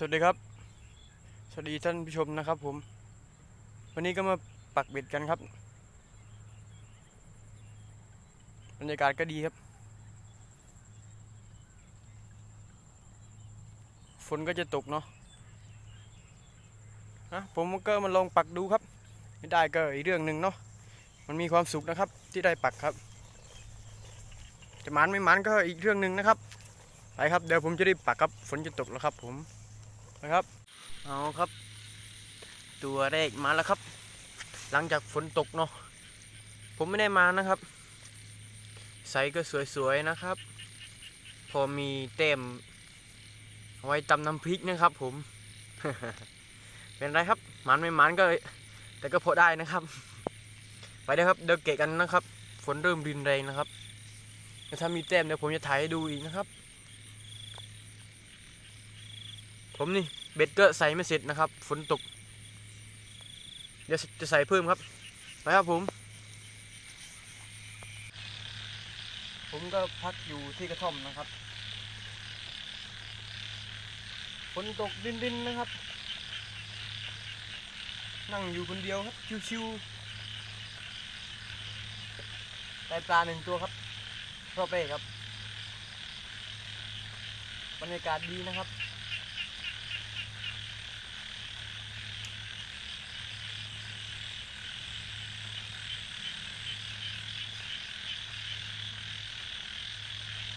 สวัสดีครับ สวัสดีท่านผู้ชมนะครับผม วันนี้ก็มาปักเบ็ดกันครับ บรรยากาศก็ดีครับ ฝนก็จะตกเนาะนะผมก็มาลองปักดูครับ ไม่ได้ก็อีกเรื่องหนึ่งเนาะ มันมีความสุขนะครับ ที่ได้ปักครับ จะหมันไม่หมันก็อีกเรื่องหนึ่งนะครับไปครับเดี๋ยวผมจะได้ปักครับฝนจะตกแล้วครับผม นะครับ เอาครับ ตัวแรกมาแล้วครับ หลังจากฝนตกเนาะผมไม่ได้มานะครับไซส์ก็สวยๆนะครับ พอมีเต็มไว้ตำน้ำพริกนะครับ ผม เป็นไรครับหมันไม่หมันก็ แต่ก็พอได้นะครับ ไปเด้ครับเดี๋ยวเกะกันนะครับ ฝนเริ่มรินแรงนะครับถ้ามีแต้มเดี๋ยวผมจะถ่ายให้ดูอีกนะครับ ผมนี่เบ็ดก็ใส่ไม่เสร็จนะครับฝนตก เดี๋ยวจะใส่เพิ่มครับไปครับผม ผมก็พักอยู่ที่กระท่อมนะครับฝนตกดินๆนนะครับ นั่งอยู่คนเดียวครับ ชิวๆได้ปลาหนึ่งตัวครับพ่อเป้ครับบรรยากาศดีนะครับ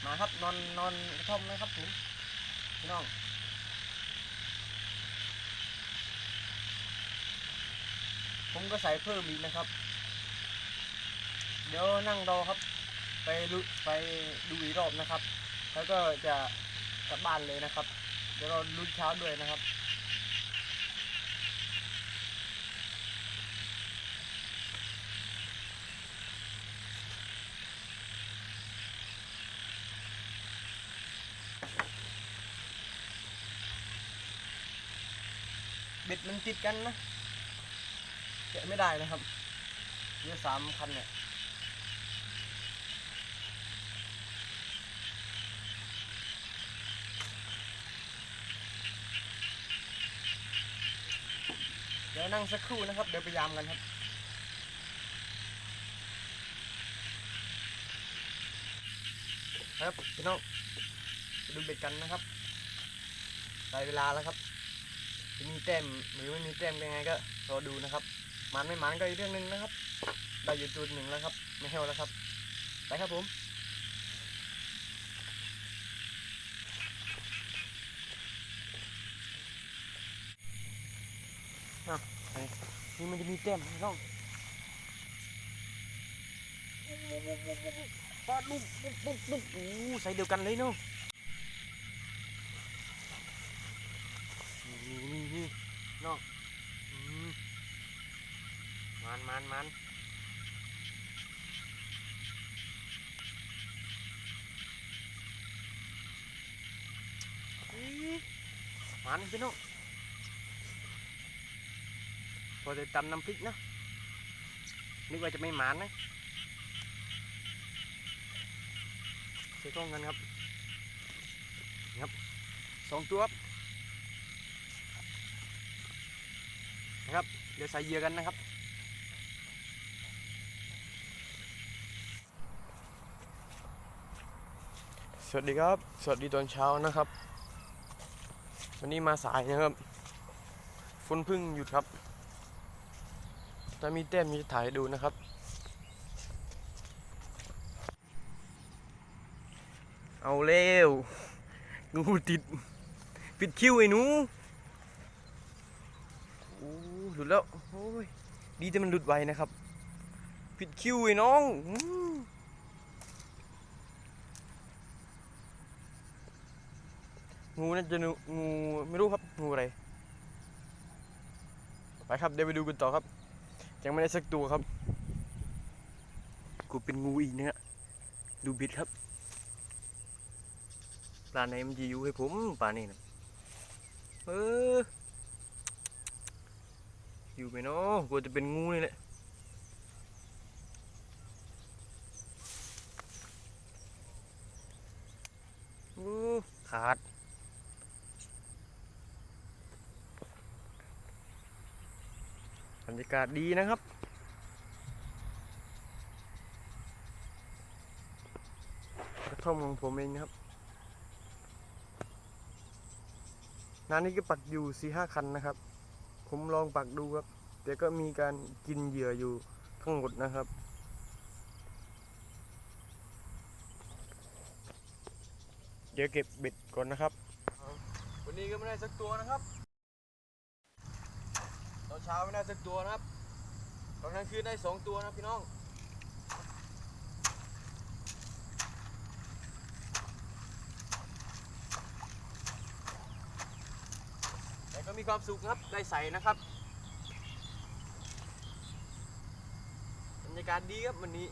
มาครับนอนนอนกระท่อมไหมครับผมพี่น้องผมก็ใส่เพิ่มอีกนะครับ เดี๋ยวนั่งรอครับ ไปดูไปดูอีกรอบนะครับ แล้วก็จะกลับบ้านเลยนะครับ เดี๋ยวเราลุ้นเช้าด้วยนะครับ บ็ดมันติดกันนะแกะไม่ได้นะครับเยอสามคันเนี่ยเดี๋ยวนั่งสักครู่นะครับ เดี๋ยวไปยามกันครับ ครับพี่น้องดูเบ็ดกันนะครับได้เวลาแล้วครับ จะมีแต้มหรือไม่มีแต้มยังไงก็รอดูนะครับ มันไม่มันก็อีกเรื่องหนึ่งนะครับได้อยู่จุดหนึ่งแล้วครับ ไม่เฮลแล้วครับ ไปครับผมนี่มันจะมีแต้มน้องปาดลูกปุ๊บปุ๊บปุ๊บโอ้ใส่เดียวกันเลยเนาะนี่นี่นี่ น้องมันมันมันมันพี่น้องพอจะตำน้ำพริกนะนึกว่าจะไม่หมานนะใส่กล้องกันครับ ครับสองตัวครับ นะครับ เดี๋ยวใส่เหยื่อกันนะครับ สวัสดีครับ สวัสดีตอนเช้านะครับ วันนี้มาสายนะครับ ฝนพึ่งหยุดครับ ถ้ามีแต้มมีจะถ่ายดูนะครับเอาเร็ว งูติด ปิดคิ้วไอ้หนูโอ้ห ลุดแล้วโอ้ยดีแต่มันหลุดไวนะครับปิดคิวไอ้น้องงูน่าจะงูงูไม่รู้ครับงูอะไรไปครับเดี๋ยวไปดูกันต่อครับ ยังไม่ได้สักตัวครับกูเป็นงูอีกนะฮะดูบิดครับปลาไหนมันจะอยู่ให้ผมปลานี่นะเออ อยู่ไหมเนาะกลัวจะเป็นงูนี่แหละขาดบรรยากาศดีนะครับกระท่อมของผมเองครับนั้นนี่ก็ปักอยู่สี่ห้าคันนะครับ ผมลองปักดูครับ แต่ก็มีการกินเหยื่ออยู่ทั้งหมดนะครับ เดี๋ยวเก็บเบ็ดก่อนนะครับ วันนี้ก็ไม่ได้สักตัวนะครับตอนเช้าไม่ได้สักตัวนะครับตอนกลางคืนได้สองตัวนะพี่น้อง ก็มีความสุขครับได้ใส่นะครับบรรยากาศดีครับวันนี้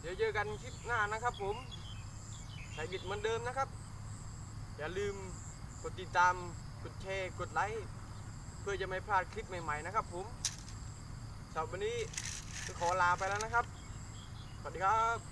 เดี๋ยวเจอกันคลิปหน้านะครับผมใส่บิดเหมือนเดิมนะครับ อย่าลืมกดติดตาม กดแชร์ กดไลค์ เพื่อจะไม่พลาดคลิปใหม่ ๆ นะครับผมสำหรับวันนี้ขอลาไปแล้วนะครับ สวัสดีครับ